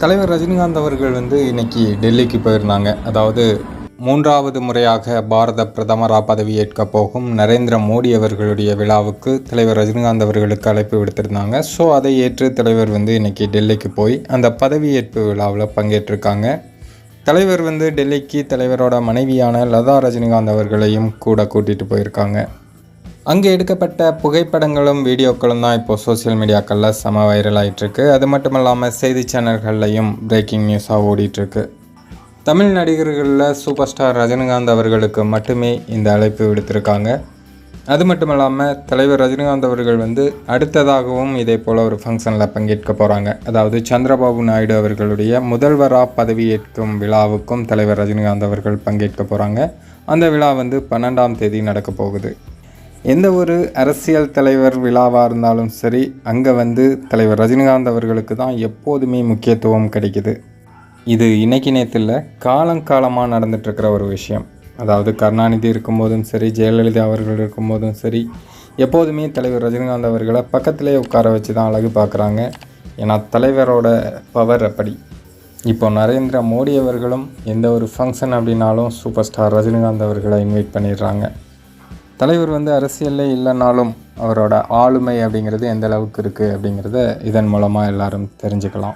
தலைவர் ரஜினிகாந்த் அவர்கள் வந்து இன்னைக்கு டெல்லிக்கு போயிருந்தாங்க. அதாவது மூன்றாவது முறையாக பாரத பிரதமராக பதவியேற்க போகும் நரேந்திர மோடி அவர்களுடைய விழாவுக்கு தலைவர் ரஜினிகாந்த் அவர்களுக்கு அழைப்பு விடுத்திருந்தாங்க. ஸோ அதை ஏற்று தலைவர் வந்து இன்னைக்கு டெல்லிக்கு போய் அந்த பதவியேற்பு விழாவில் பங்கேற்றிருக்காங்க. தலைவர் வந்து டெல்லிக்கு தலைவரோட மனைவியான லதா ரஜினிகாந்த் அவர்களையும் கூட கூட்டிகிட்டு போயிருக்காங்க. அங்கே எடுக்கப்பட்ட புகைப்படங்களும் வீடியோக்களும் தான் இப்போ சோஷியல் மீடியாக்களில் செம வைரல் ஆயிட்டிருக்கு. அது மட்டும் இல்லாமல் செய்தி சேனல்கள்லையும் பிரேக்கிங் நியூஸாக ஓடிட்டுருக்கு. தமிழ் நடிகர்களில் சூப்பர் ஸ்டார் ரஜினிகாந்த் அவர்களுக்கு மட்டுமே இந்த அழைப்பு விடுத்திருக்காங்க. அது மட்டும் இல்லாமல் தலைவர் ரஜினிகாந்த் அவர்கள் வந்து அடுத்ததாகவும் இதே போல் ஒரு ஃபங்க்ஷனில் பங்கேற்க போகிறாங்க அதாவது சந்திரபாபு நாயுடு அவர்களுடைய முதல்வராக பதவியேற்கும் விழாவுக்கும் தலைவர் ரஜினிகாந்த் அவர்கள் பங்கேற்க போகிறாங்க அந்த விழா வந்து பன்னெண்டாம் தேதி நடக்க போகுது. எந்த ஒரு அரசியல் தலைவர் விழாவாக இருந்தாலும் சரி அங்கே வந்து தலைவர் ரஜினிகாந்த் அவர்களுக்கு தான் எப்போதுமே முக்கியத்துவம் கிடைக்குது. இது இன்னைக்கு நேற்று இல்லை காலங்காலமாக நடந்துட்டுருக்கிற ஒரு விஷயம். அதாவது கருணாநிதி இருக்கும்போதும் சரி ஜெயலலிதா அவர்கள் இருக்கும்போதும் சரி எப்போதுமே தலைவர் ரஜினிகாந்த் அவர்களை பக்கத்திலே உட்கார வச்சு தான் அழகு பார்க்குறாங்க. ஏன்னா தலைவரோட பவர் அப்படி. இப்போ நரேந்திர மோடி அவர்களும் எந்த ஒரு ஃபங்க்ஷன் அப்படின்னாலும் சூப்பர் ஸ்டார் ரஜினிகாந்த் அவர்களை இன்வைட் பண்ணிடுறாங்க. தலைவர் வந்து அரசியல்லே இல்லைனாலும் அவரோட ஆளுமை அப்படிங்கிறது எந்த அளவுக்கு இருக்குது அப்படிங்கிறத இதன் மூலமாக எல்லாரும் தெரிஞ்சுக்கலாம்.